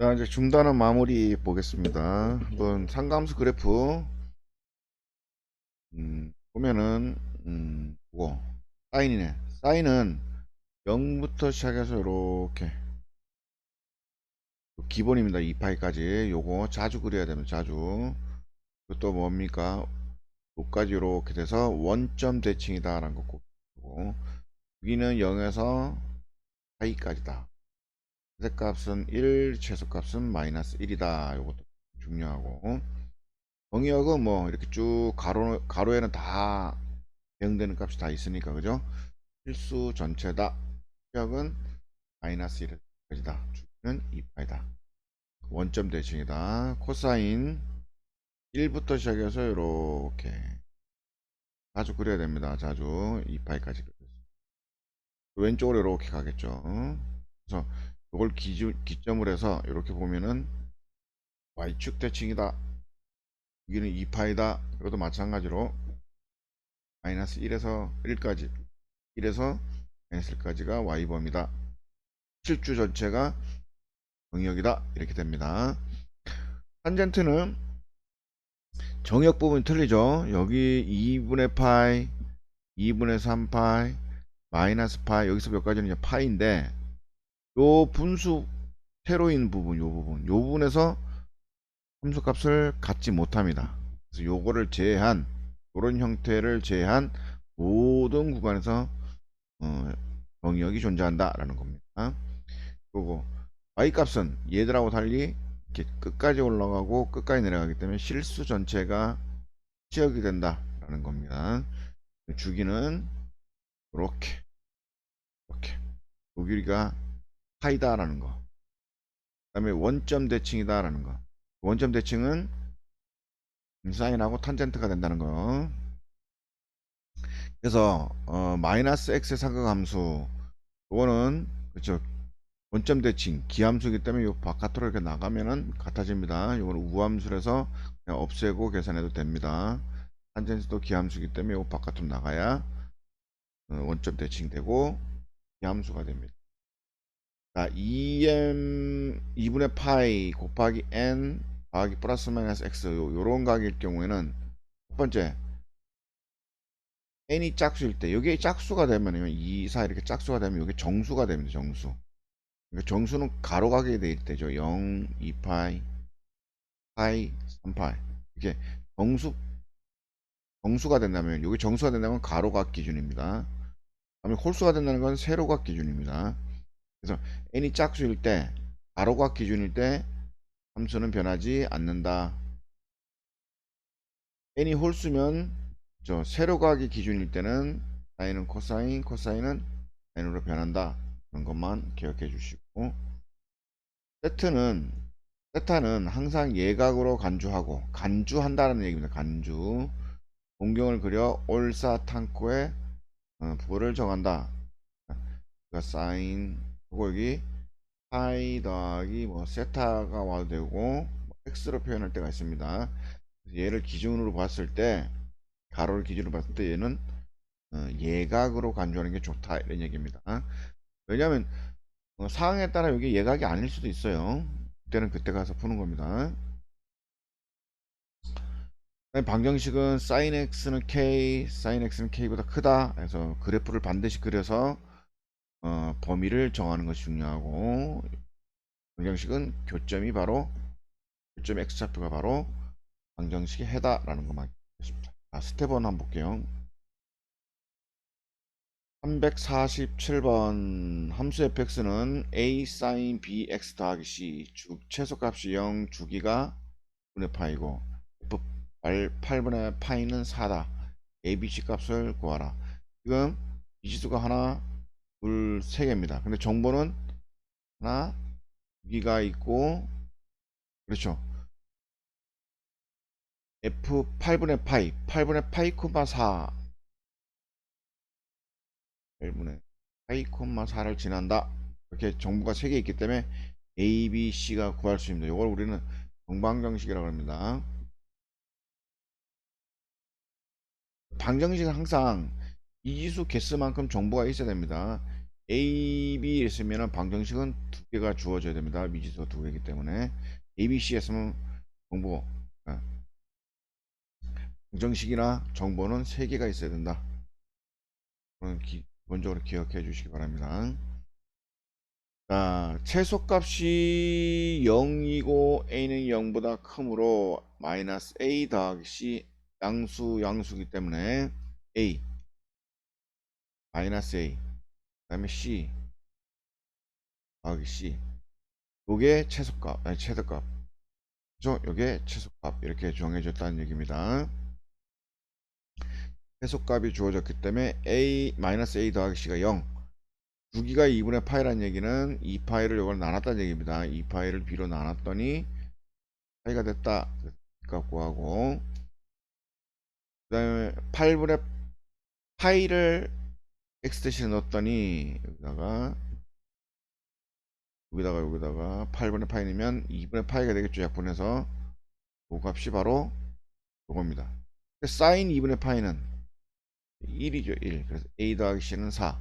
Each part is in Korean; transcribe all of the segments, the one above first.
자, 이제 중단은 마무리 보겠습니다. 한번 상감수 그래프 음, 보면은 음, 그거 사인이네. 사인은 0부터 시작해서 이렇게 기본입니다. 2파이까지 요거 자주 그려야 됩니다. 자주. 그것도 뭡니까? 요까지 이렇게 돼서 원점 대칭이다 라는 거 꼭. 보고 여기는 0에서 파이까지다. 최대값은 1, 최소값은 마이너스 1이다. 요것도 중요하고. 정의역은 뭐 이렇게 쭉 가로, 가로에는 다 대응되는 값이 다 있으니까 그죠? 필수 전체다. 역은 마이너스 1까지다. 주는 2파이다. 원점 대칭이다. 코사인 1부터 시작해서 이렇게 자주 그려야 됩니다. 자주 2파이까지 왼쪽으로 이렇게 가겠죠. 그래서 이걸 기점으로 해서 이렇게 보면은 y축 대칭이다. 여기는 2파이다. 이것도 마찬가지로 마이너스 1에서 1까지 1에서 마이너스 1까지가 y범이다. 실주 전체가 정역이다. 이렇게 됩니다. 탄젠트는 정역 부분이 틀리죠. 여기 2분의 파이, 2분의 3파이, 마이너스 파이, 여기서 몇 가지는 이제 파이인데 요 분수 세로인 부분, 요 부분, 요 부분에서 함수값을 갖지 못합니다. 그래서 요거를 제한, 이런 형태를 제한 모든 구간에서 어, 정의역이 존재한다 라는 겁니다. 그리고 y 값은 얘들하고 달리 이렇게 끝까지 올라가고 끝까지 내려가기 때문에 실수 전체가 치역이 된다 라는 겁니다. 주기는 이렇게 이렇게 여기가 파이다라는 거. 그 다음에 원점 대칭이다라는 거. 원점 대칭은 사인하고 탄젠트가 된다는 거. 그래서 어, 마이너스 x의 사각함수 이거는 그렇죠. 원점 대칭 기함수이기 때문에 이 바깥으로 이렇게 나가면은 같아집니다. 이거는 우함수에서 그냥 없애고 계산해도 됩니다. 탄젠트도 기함수이기 때문에 이 바깥으로 나가야 어, 원점 대칭되고 기함수가 됩니다. 자, 2m 2분의 파이 곱하기 n 더하기 플러스 마이너스 x 요, 요런 각일 경우에는 첫 번째 n이 짝수일 때 여기 짝수가 되면 2, 4 이렇게 짝수가 되면 여기 정수가 됩니다. 정수. 그러니까 정수는 가로가게 될 때죠. 0, 2파이, 파이, 3파이 이렇게 정수 정수가 된다면 여기 정수가 된다면 가로각 기준입니다. 다음에 홀수가 된다는 건 세로각 기준입니다. 그래서 n이 짝수일 때 가로각 기준일 때 함수는 변하지 않는다. n이 홀수면 저 세로각이 기준일 때는 사인은 코사인, 코사인은 n으로 변한다. 그런 것만 기억해 주시고 세트는 세타는 항상 예각으로 간주하고 간주한다는 얘기입니다. 간주 동경을 그려 올사탕코에 어, 부호를 정한다. 그러니까 사인 그리고 여기 파이 더하기 뭐 세타가 와도 되고 뭐 x로 표현할 때가 있습니다. 얘를 기준으로 봤을 때 가로를 기준으로 봤을 때 얘는 어, 예각으로 간주하는 게 좋다 이런 얘기입니다. 왜냐하면 어, 상황에 따라 여기 예각이 아닐 수도 있어요. 그때는 그때 가서 푸는 겁니다. 방정식은 sin x는 k, sin x는 k보다 크다. 그래서 그래프를 반드시 그려서 어, 범위를 정하는 것이 중요하고 방정식은 교점이 바로 교점 x좌표가 바로 방정식의 해다라는 것만 알겠습니다. 자, 스텝 1 한번 볼게요. 347번 함수 fx는 a sin bx 더하기 c 주, 최소값이 0 주기가 분의 파이고 f 8분의 파이는 4다 a, b, c 값을 구하라 지금 이 지수가 하나 둘, 세 개입니다. 근데 정보는 하나 여기가 있고 그렇죠. f 8분의 파이 8분의 파이 코마 4 1분의 파이 콤마 4를 지난다. 이렇게 정보가 3개 있기 때문에 A, B, C가 구할 수 있습니다. 이걸 우리는 정방정식이라고 합니다. 방정식은 항상 이지수 개수만큼 정보가 있어야 됩니다 A, B 있으면은 방정식은 두 개가 주어져야 됩니다. 미지수가 두 개이기 때문에 A, B, C 했으면 정보 아, 방정식이나 정보는 세 개가 있어야 된다. 기, 기본적으로 기억해 주시기 바랍니다. 자, 최소값이 0이고 a는 0보다 크므로 마이너스 a 더하기 c 양수 양수기 때문에 a 마이너스 a 그 다음에 c 더하기 c 요게 최소값 아니 최대값 그죠? 요게 최소값 이렇게 정해졌다는 얘기입니다. 최소값이 주어졌기 때문에 a 마이너스 a 더하기 c가 0 2기가 2분의 파이라는 얘기는 2파이를 이걸 나눴다는 얘기입니다. 2파이를 b로 나눴더니 파이가 됐다. 갖고 하고 그 다음에 8분의 파이를 x 대신에 넣었더니 여기다가 여기다가 여기다가 8분의 파이 넣으면 2분의 파이가 되겠죠. 약분해서 그 값이 바로 요겁니다. 사인 2분의 파이는 1이죠. 1. 그래서 a 더하기 c는 4.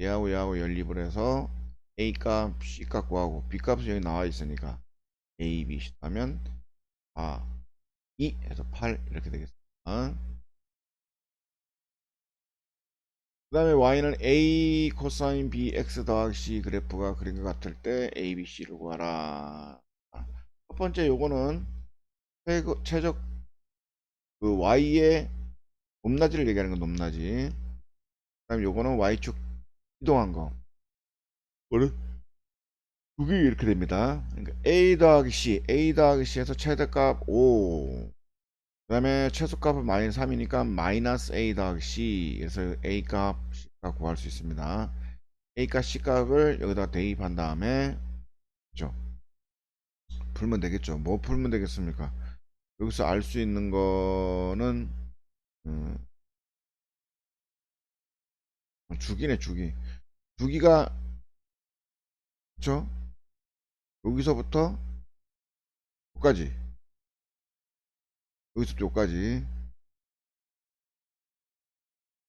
얘하고 얘하고 연립을 해서 a 값, c 값 구하고 b 값은 여기 나와 있으니까 a, b, 하면 아, 2 해서 8 이렇게 되겠습니다. 그 다음에 y는 a 코사인 b x 더하기 c 그래프가 그린 것 같을 때 a, b, c를 구하라. 첫 번째 요거는 최적 그 y의 높낮이를 얘기하는 건 높낮이. 그 다음에 요거는 y축 이동한 거. 뭐를? 그게 이렇게 됩니다. 그러니까 A 더하기 C, A 더하기 C에서 최대값 5. 그 다음에 최소값은 마이너스 3이니까 마이너스 A 더하기 C. 그래서 A 값, C 값 구할 수 있습니다. A 값, C 값을 여기다 대입한 다음에, 그죠? 풀면 되겠죠. 뭐 풀면 되겠습니까? 여기서 알 수 있는 거는, 음, 주기네, 주기. 주기가 그쵸? 여기서부터 여기까지 여기서부터 여기까지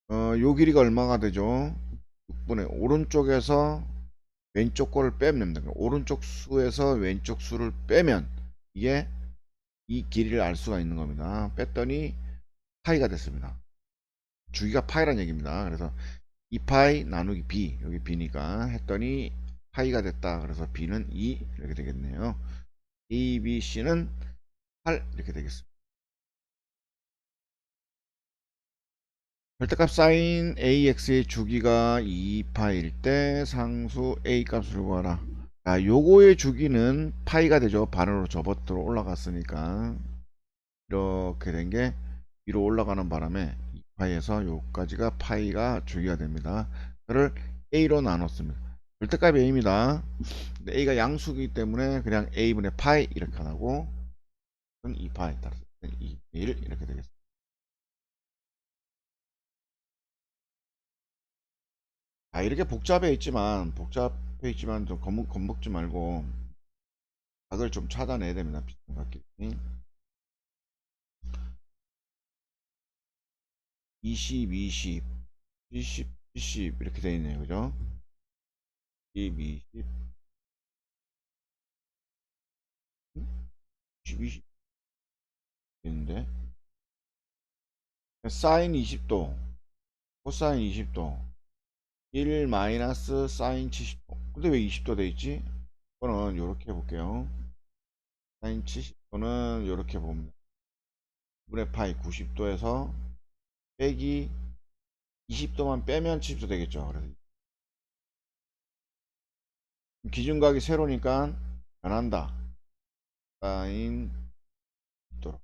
어, 요 길이가 얼마가 되죠? 6분의 오른쪽에서 왼쪽 거를 빼면 됩니다. 오른쪽 수에서 왼쪽 수를 빼면 이게 이 길이를 알 수가 있는 겁니다. 뺐더니 파이가 됐습니다. 주기가 파이란 얘기입니다. 그래서 2파이 나누기 b 여기 b니까 했더니 파이가 됐다 그래서 b는 2 이렇게 되겠네요 a, b, c는 8 이렇게 되겠습니다 절대값 사인 ax의 주기가 2파일 때 상수 a 값을 구하라 자 요거의 주기는 파이가 되죠 반으로 접어들어 올라갔으니까 이렇게 된 게 위로 올라가는 바람에 파이에서 요까지가 파이가 주기가 됩니다. 그를 a로 나눴습니다. 절대값이 a입니다. a가 양수이기 때문에 그냥 a분의 파이 이렇게 하고 2파이 따라서 2, 1 이렇게 되겠습니다. 아 이렇게 복잡해 있지만 복잡해 있지만 좀 겁먹, 겁먹지 말고 각을 좀 찾아내야 됩니다. 비슷한 각기. 20, 20, 70, 70 이렇게 되어 있네요. 그죠? 20, 20, 20, 20 있는데 사인 20도, 코사인 20도, 1 마이너스 사인 70도. 근데 왜 20도 돼 있지? 이거는 이렇게 해볼게요. 사인 70도는 이렇게 봅니다. 분의 파이 90도에서 빼기 20도만 빼면 70도 되겠죠. 그래서 기준각이 세로니까 변한다. 사인 도그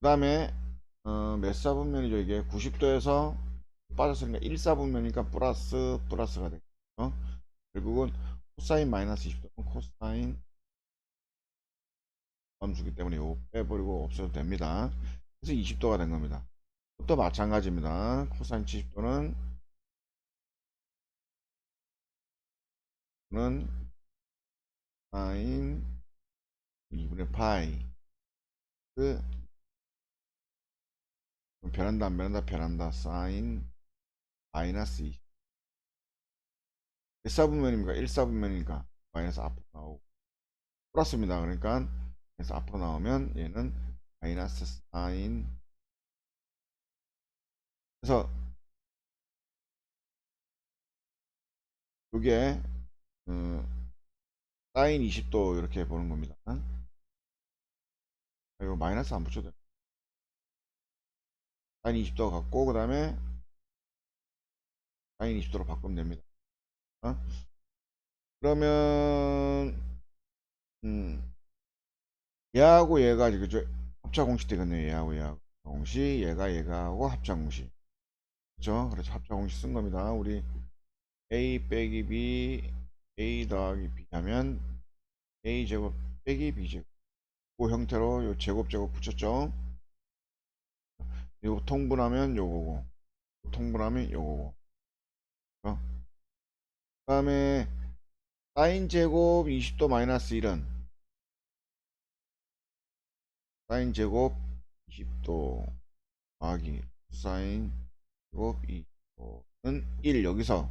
다음에 어, 몇 사분면이죠 이게 90도에서 빠졌으니까 1사분면이니까 플러스 플러스가 되겠죠. 결국은 코사인 마이너스 20도는 코사인 함수기 때문에 이거 빼버리고 없어도 됩니다. 그래서 20도가 된 겁니다. 또 마찬가지입니다. 코사인 70도는 는 사인 2분의 파이 그 변한다 안 변한다 변한다 사인 마이너스 20몇 사분면입니까? 1사분면이니까 마이너스 앞으로 나오고 플러스입니다. 그러니까 그래서 앞으로 나오면 얘는 마이너스 사인 그래서 이게 어, 사인 20도 이렇게 보는 겁니다. 아, 이거 마이너스 안 붙여도 돼. 사인 20도 갖고 그 다음에 사인 20도로 바꾸면 됩니다. 어? 그러면 음, 얘하고 얘가 그죠? 합차 공식 되겠네요. 얘하고 얘하고 공식 얘가 얘가 하고 합차 공식 그렇죠? 그래서 합차 공식 쓴 겁니다. 우리 a 빼기 b a 더하기 b 하면 a 제곱 빼기 b 제곱 그 형태로 요 제곱 제곱 붙였죠. 이거 통분하면 요거고 통분하면 요거고 어? 그 다음에 사인 제곱 20도 마이너스 1은 사인 제곱 20도 더하기 사인 제곱 20도는 1 여기서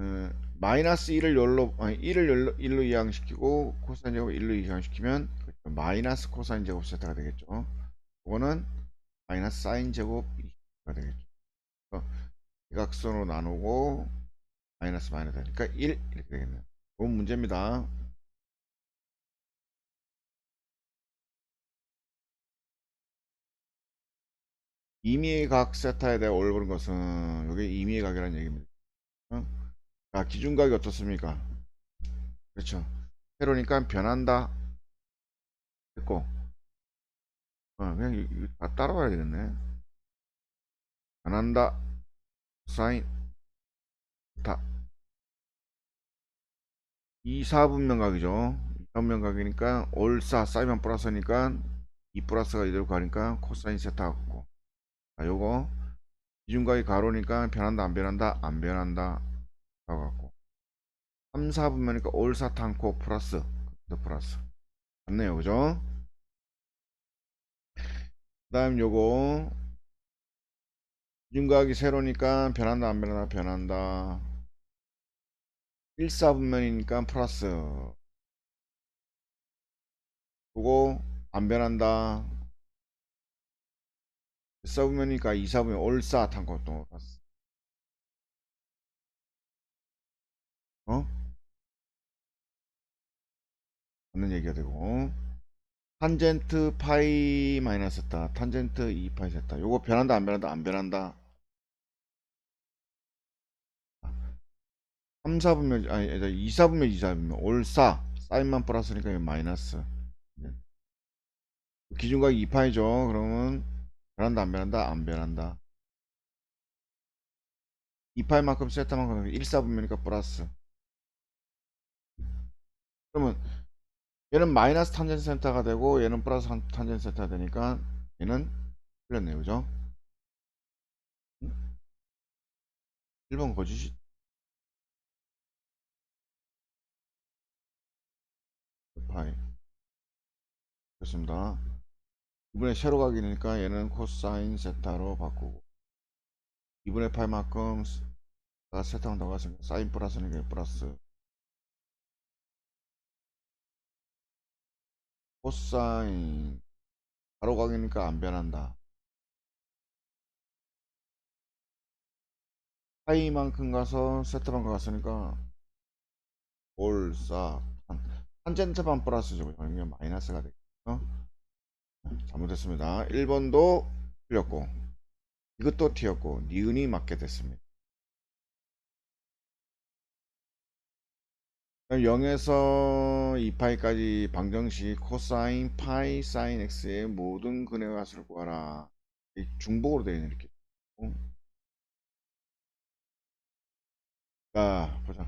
음, 마이너스 1을 열로 아니 1을 열로, 1로 이항시키고 코사인 제곱 1로 이항시키면 마이너스 코사인 제곱 세타가 되겠죠. 이거는 마이너스 사인 제곱 20가 되겠죠. 그래서 대각선으로 나누고 마이너스 마이너스 되니까 1 이렇게 되겠네요. 좋은 문제입니다. 임의의 각 세타에 대해 올바른 것은 이게 임의의 각이라는 얘기입니다. 어? 자, 기준각이 어떻습니까? 그렇죠. 세로니까 변한다. 됐고. 어, 그냥 다 따라와야 되겠네. 변한다. 사인. 다. 2, 4분면각이죠. 2분면각이니까 올사 사이면 플러스니까 2 플러스가 이대로 가니까 코사인 세타 같고. 자, 요거 기준각이 가로니까 변한다 안 변한다 안 변한다 가갖고 3, 4분면이니까 올사 탄코 플러스 더 플러스 맞네요 그죠? 그 다음 요거 기준각이 세로니까 변한다 안 변한다? 변한다. 1, 4분면이니까 플러스. 요거 안 변한다. 4분면이니까 2, 4분면 올사 탄코 또 플러스 어? 맞는 얘기가 되고. 탄젠트 파이 마이너스 다 탄젠트 2 파이 세타 요거 변한다 안 변한다? 안 변한다 3, 4분면 아니 2, 4분면 2, 4분면 올사 사인만 플러스니까 이거 마이너스. 네. 기준각이 2파이죠. 그러면 변한다 안 변한다? 안 변한다. 2파이만큼 세타만큼 1, 4분면이니까 플러스. 그러면 얘는 마이너스 탄젠트 센터가 되고 얘는 플러스 한- 탄젠트 센터가 되니까 얘는 틀렸네요. 그죠? 1번 거짓이 파이 그렇습니다. 이번에 세로 각이 되니까 얘는 코사인 세타로 바꾸고 2분의 파이만큼 세타가 들어갔으니까 사인 플러스니까 플러스. 코사인 가로각이니까 안 변한다. 파이만큼 가서 세트만 갔으니까 올사 탄 젠트만 플러스죠. 이게 마이너스가 되겠죠. 잘못했습니다. 1번도 틀렸고 이것도 튀었고 니은이 맞게 됐습니다. 0에서 2파이까지 방정식 코사인 파이 사인 x의 모든 근의 값을 구하라. 이 중복으로 되어 있는 이렇게. 자, 보자.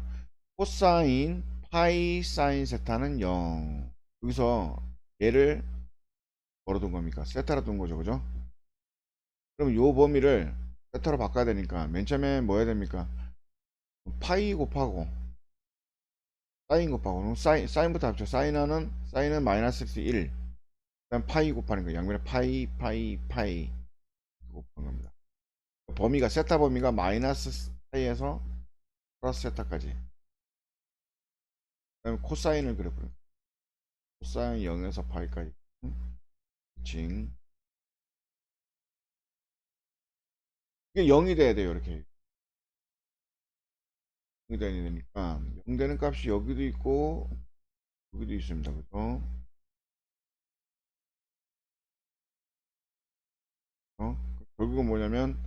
코사인 파이 사인 세타는 0. 여기서 얘를 걸어둔 겁니까? 세타로 둔 거죠, 그죠? 그럼 요 범위를 세타로 바꿔야 되니까 맨 처음에 뭐 해야 됩니까? 파이 곱하고 사인 곱하고 그럼 사인, 사인부터 합쳐 사인하는 사인은 마이너스 x 1 그다음 파이 곱하는 거 양면에 파이 파이 파이 곱한 겁니다 범위가 세타 범위가 마이너스 파이에서 플러스 세타까지. 그다음에 코사인을 그려보려. 코사인 0에서 파이까지. 징. 이게 0이 돼야 돼요, 이렇게. 0이 돼야 되니까 0 되는 값이 여기도 있고 여기도 있습니다. 그죠? 어? 결국은 뭐냐면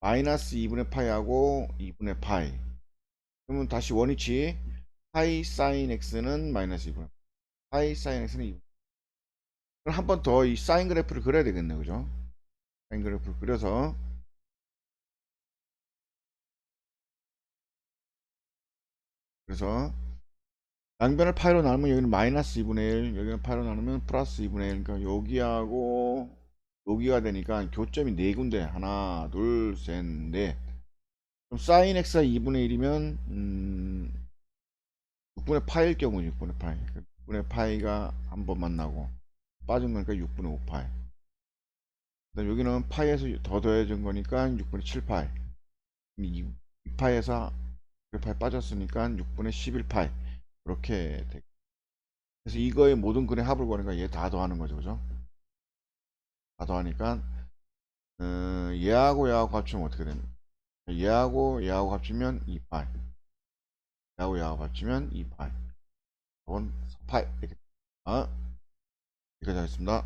마이너스 2분의 파이하고 2분의 파이 그러면 다시 원위치 파이 사인 x는 마이너스 2분의 파이 사인 x는 2분의 그럼 한 번 더 이 사인 그래프를 그려야 되겠네 그죠? 사인 그래프를 그려서 그래서 양변을 파이로 나누면 여기는 마이너스 2분의 1 여기는 파이로 나누면 플러스 2분의 1 그러니까 여기하고 여기가 되니까 교점이 네 군데. 하나 둘셋넷. 그럼 사인 x가 2분의 1이면 음, 6분의 파일 경우 6분의 파이 6분의 파이가 한 번 만나고 빠진 거니까 6분의 5 파이 그다음 여기는 파이에서 더 더해진 거니까 6분의 7 파이 2파이에서 1파이 빠졌으니까 6분의 11 파이 이렇게 돼. 그래서 이거의 모든 근의 합을 구하니까 얘 다 더하는 거죠 그죠? 다 더하니까 어, 얘하고 얘하고 합치면 어떻게 됩니까? 얘하고 얘하고 합치면 2파이 얘하고 얘하고 합치면 2파이 이건 4파이 이렇게 아, 여기까지 하겠습니다